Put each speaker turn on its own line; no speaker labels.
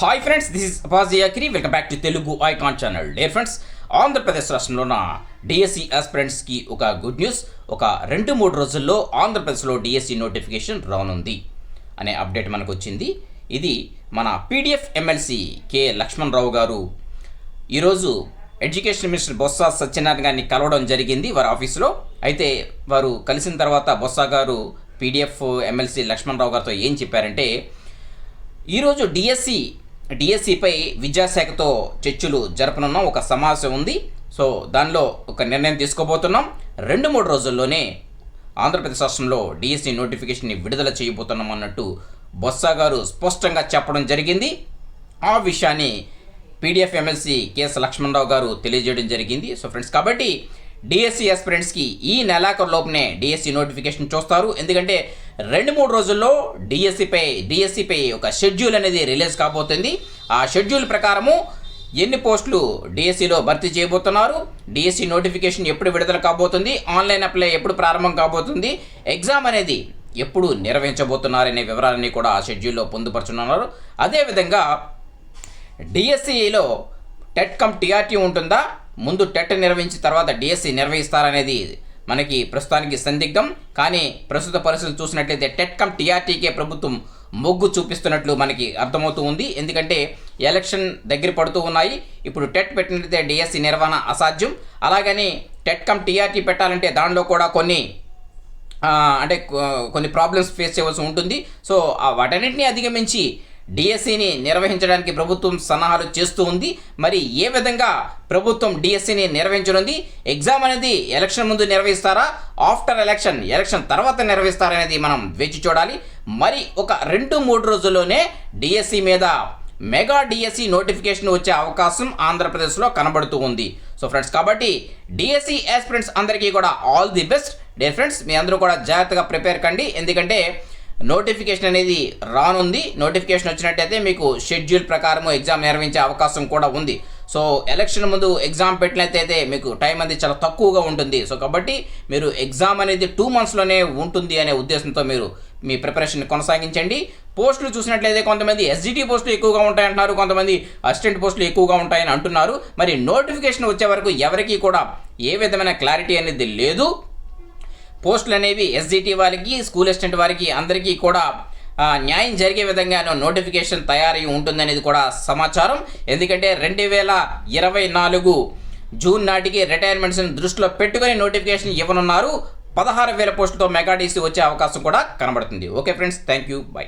Hi friends this is అపాజ్ యాకిరి welcome back to Telugu icon channel dear friends Andhra Pradesh రాష్ట్రంలోన DSC ఆస్పిరెంట్స్కి ఒక good news ఒక రెండు మూడు రోజుల్లో ఆంధ్రప్రదేశ్లో డిఎస్సి నోటిఫికేషన్ రానుంది అనే అప్డేట్ మనకు వచ్చింది ఇది మన PDF MLC K Lakshman Rao garu ఈరోజు ఎడ్యుకేషన్ మినిస్టర్ బొత్స సత్యనారాయణ గారిని కలవడం జరిగింది వారి ఆఫీసులో అయితే వారు కలిసిన తర్వాత బొత్స గారు పీడిఎఫ్ ఎమ్మెల్సీ లక్ష్మణ్ రావు గారితో ఏం చెప్పారంటే ఈరోజు డిఎస్సి డిఎస్సిపై విద్యాశాఖతో చర్చలు జరపనున్న ఒక సమావేశం ఉంది. సో దానిలో ఒక నిర్ణయం తీసుకోబోతున్నాం. రెండు మూడు రోజుల్లోనే ఆంధ్రప్రదేశ్ రాష్ట్రంలో డిఎస్సి నోటిఫికేషన్ని విడుదల చేయబోతున్నాం అన్నట్టు బొత్స గారు స్పష్టంగా చెప్పడం జరిగింది. ఆ విషయాన్ని పీడిఎఫ్ ఎమ్మెల్సీ కేఎస్ లక్ష్మణరావు గారు తెలియజేయడం జరిగింది. సో ఫ్రెండ్స్ కాబట్టి డిఎస్సి ఎస్పిరెంట్స్కి ఈ నెలాఖరు లోపునే డిఎస్సి నోటిఫికేషన్ చూస్తారు. ఎందుకంటే రెండు మూడు రోజుల్లో డిఎస్సిపై డిఎస్సిపై ఒక షెడ్యూల్ అనేది రిలీజ్ కాబోతుంది. ఆ షెడ్యూల్ ప్రకారము ఎన్ని పోస్టులు డిఎస్సిలో భర్తీ చేయబోతున్నారు? డిఎస్సి నోటిఫికేషన్ ఎప్పుడు విడుదల కాబోతుంది? ఆన్లైన్ అప్లై ఎప్పుడు ప్రారంభం కాబోతుంది? ఎగ్జామ్ అనేది ఎప్పుడు నిర్వహించబోతున్నారనే వివరాలన్నీ కూడా ఆ షెడ్యూల్లో పొందుపరుచున్నారు అదేవిధంగా డిఎస్సిలో టెట్ కమ్ టీఆర్టీ ఉంటుందా? ముందు టెట్ నిర్వహించిన తర్వాత డిఎస్సి నిర్వహిస్తారనేది మనకి ప్రస్తుతానికి సందిగ్ధం. కానీ ప్రస్తుత పరిస్థితులు చూసినట్లయితే టెట్కమ్ టీఆర్టీకే ప్రభుత్వం మొగ్గు చూపిస్తున్నట్లు మనకి అర్థమవుతూ ఉంది. ఎందుకంటే ఎలక్షన్ దగ్గర పడుతూ ఉన్నాయి. ఇప్పుడు టెట్ పెట్టినట్లయితే డిఎస్సి నిర్వహణ అసాధ్యం. అలాగని టెట్ కమ్ టీఆర్టీ పెట్టాలంటే దానిలో కూడా కొన్ని అంటే కొన్ని ప్రాబ్లమ్స్ ఫేస్ చేయవలసి ఉంటుంది. సో ఆ వాటన్నిటిని అధిగమించి డిఎస్సిని నిర్వహించడానికి ప్రభుత్వం సన్నాహాలు చేస్తూ ఉంది. మరి ఏ విధంగా ప్రభుత్వం డిఎస్సిని నిర్వహించనుంది? ఎగ్జామ్ అనేది ఎలక్షన్ ముందు నిర్వహిస్తారా? ఆఫ్టర్ ఎలక్షన్ ఎలక్షన్ తర్వాత నిర్వహిస్తారా అనేది మనం వేచి చూడాలి. మరి ఒక రెండు మూడు రోజుల్లోనే డిఎస్సి మీద మెగా డిఎస్సి నోటిఫికేషన్ వచ్చే అవకాశం ఆంధ్రప్రదేశ్లో కనబడుతూ ఉంది. సో ఫ్రెండ్స్ కాబట్టి డిఎస్సి ఆస్పిరెంట్స్ అందరికీ కూడా all the best dear friends మీ అందరూ కూడా జాగ్రత్తగా ప్రిపేర్ కండి. ఎందుకంటే నోటిఫికేషన్ అనేది రానుంది. నోటిఫికేషన్ వచ్చినట్టయితే మీకు షెడ్యూల్ ప్రకారము ఎగ్జామ్ నిర్వహించే అవకాశం కూడా ఉంది. సో ఎలక్షన్ ముందు ఎగ్జామ్ పెట్టినట్టయితే మీకు టైం అనేది చాలా తక్కువగా ఉంటుంది. సో కాబట్టి మీరు ఎగ్జామ్ అనేది టూ మంత్స్లోనే ఉంటుంది అనే ఉద్దేశంతో మీరు మీ ప్రిపరేషన్ కొనసాగించండి. పోస్టులు చూసినట్లయితే కొంతమంది ఎస్జిటి పోస్టులు ఎక్కువగా ఉంటాయంటున్నారు. కొంతమంది అసిస్టెంట్ పోస్టులు ఎక్కువగా ఉంటాయని అంటున్నారు. మరి నోటిఫికేషన్ వచ్చే వరకు ఎవరికీ కూడా ఏ విధమైన క్లారిటీ అనేది లేదు. పోస్టులు అనేవి ఎస్జిటి వారికి స్కూల్ అసిస్టెంట్ వారికి అందరికీ కూడా న్యాయం జరిగే విధంగా నోటిఫికేషన్ తయారై ఉంటుందనేది కూడా సమాచారం. ఎందుకంటే రెండు వేల ఇరవై నాలుగు జూన్ నాటికి రిటైర్మెంట్స్ని దృష్టిలో పెట్టుకొని నోటిఫికేషన్ ఇవ్వనున్నారు. పదహారు వేల పోస్టులతో మెగాడీసీ వచ్చే అవకాశం కూడా కనబడుతుంది. Okay friends thank you bye.